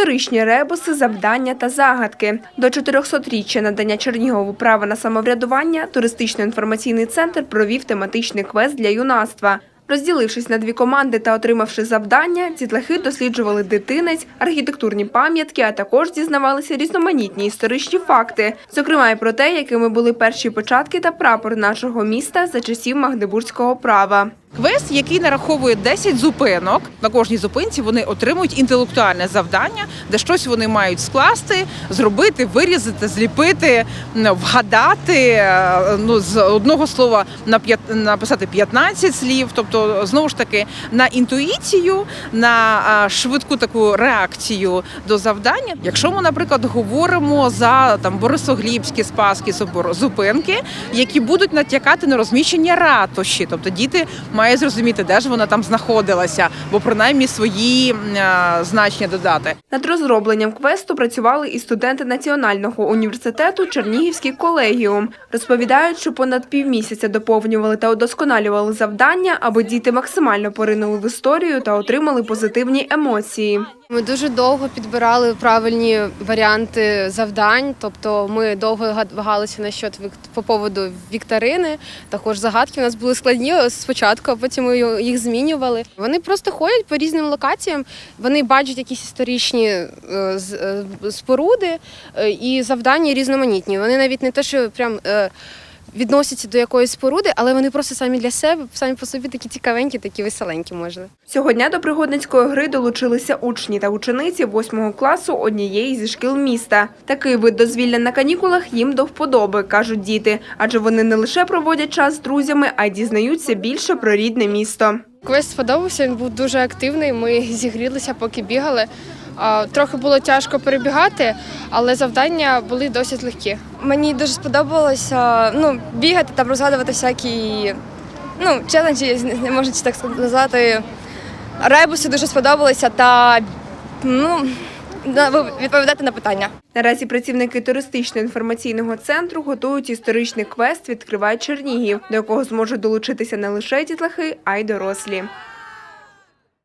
історичні ребуси, завдання та загадки. До 400-річчя надання Чернігову права на самоврядування туристично-інформаційний центр провів тематичний квест для юнацтва. Розділившись на дві команди та отримавши завдання, дітлахи досліджували дитинець, архітектурні пам'ятки, а також дізнавалися різноманітні історичні факти, зокрема й про те, якими були перші початки та прапор нашого міста за часів магдебурзького права. Квест, який нараховує 10 зупинок. На кожній зупинці вони отримують інтелектуальне завдання, де щось вони мають скласти, зробити, вирізати, зліпити, вгадати. е, Ну з одного слова написати 15 слів. Тобто, знову ж таки, на інтуїцію, на швидку таку реакцію до завдання. Якщо ми, наприклад, говоримо за там Борисоглібські, собор, зупинки, які будуть натякати на розміщення ратуші, тобто діти мають зрозуміти, де ж вона там знаходилася, бо принаймні свої м, значення додати. Над розробленням квесту працювали і студенти Національного університету Чернігівський колегіум. Розповідають, що понад півмісяця доповнювали та удосконалювали завдання, аби діти максимально поринули в історію та отримали позитивні емоції. Ми дуже довго підбирали правильні варіанти завдань. Тобто ми довго вагалися насчет вік- по поводу вікторини. Також загадки у нас були складні спочатку, а потім їх змінювали. Вони просто ходять по різним локаціям. Вони бачать якісь історичні е, е, споруди е, і завдання різноманітні. Вони навіть не те, що прям. Відносяться до якоїсь споруди, але вони просто самі для себе, самі по собі такі цікавенькі, такі веселенькі, може. Цього дня до пригодницької гри долучилися учні та учениці 8 класу однієї зі шкіл міста. Такий вид дозвілля на канікулах їм до вподоби, кажуть діти, адже вони не лише проводять час з друзями, а й дізнаються більше про рідне місто. Квест сподобався, він був дуже активний. Ми зігрілися, поки бігали. Трохи було тяжко перебігати, але завдання були досить легкі. Мені дуже сподобалося ну, бігати та розгадувати всякі ну, челенджі, не можна так сказати. Ребуси дуже сподобалися та ну, відповідати на питання. Наразі працівники туристично-інформаційного центру готують історичний квест «Відкривай Чернігів, до якого зможуть долучитися не лише дітлахи, а й дорослі.